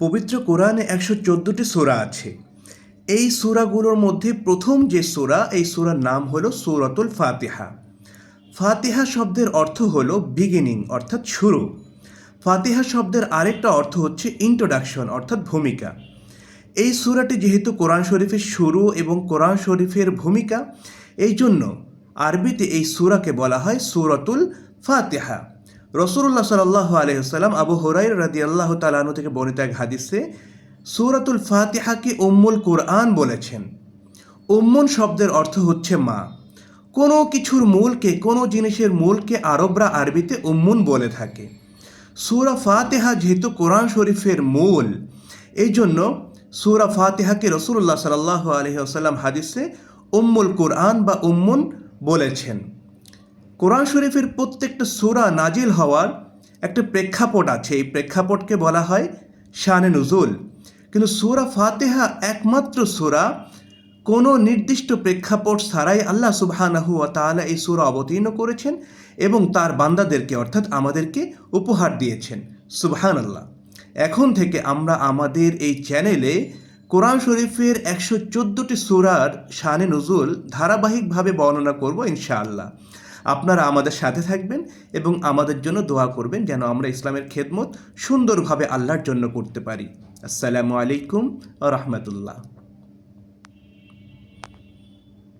পবিত্র কোরআনে একশো চোদ্দোটি সোরা আছে। এই সোরাগুলোর মধ্যে প্রথম যে সোরা, এই সোরার নাম হলো সূরাতুল ফাতিহা। ফাতিহা শব্দের অর্থ হলো বিগিনিং অর্থাৎ শুরু। ফাতিহা শব্দের আরেকটা অর্থ হচ্ছে ইন্ট্রোডাকশন অর্থাৎ ভূমিকা। এই সূরাটি যেহেতু কোরআন শরীফের শুরু এবং কোরআন শরীফের ভূমিকা, এই জন্য আরবিতে এই সূরাকে বলা হয় সূরাতুল ফাতিহা। রসুল্লাহ সাল্লাহ আলহিহাল্লাম আবু হরাই রাদি আল্লাহ তালানু থেকে বর্ণিত এক হাদিসে সূরাতুল ফাতিহাকে উম্মুল কোরআন বলেছেন? উম্মুন শব্দের অর্থ হচ্ছে মা। কোনো কিছুর মূলকে, কোনো জিনিসের মূলকে আরবরা আরবিতে উম্মুন বলে থাকে। সূরা ফাতেহা যেহেতু কোরআন শরীফের মূল এই জন্য সূরা ফাতেহাকে রসুল্লাহ সাল্লাহ আলহিহাল্লাম হাদিসে উম্মুল কোরআন বা উম্মুন বলেছেন। কোরআন শরীফের প্রত্যেকটা সূরা নাজিল হওয়ার একটা প্রেক্ষাপট আছে। এই প্রেক্ষাপটকে বলা হয় শানে নজুল। কিন্তু সূরা ফাতেহা একমাত্র সূরা, কোনো নির্দিষ্ট প্রেক্ষাপট ছাড়াই আল্লাহ সুবহানাহু তাআলা এই সূরা অবতীর্ণ করেছেন এবং তার বান্দাদেরকে, অর্থাৎ আমাদেরকে উপহার দিয়েছেন। সুবহান আল্লাহ এখন থেকে আমরা আমাদের এই চ্যানেলে কোরআন শরীফের একশো চোদ্দোটি সূরার শানে নজুল ধারাবাহিকভাবে বর্ণনা করব ইনশাআল্লাহ। আপনারা আমাদের সাথে থাকবেন এবং আমাদের জন্য দোয়া করবেন যেন আমরা ইসলামের খেদমত সুন্দরভাবে আল্লাহর জন্য করতে পারি। আসসালামু আলাইকুম রহমতুল্লাহ।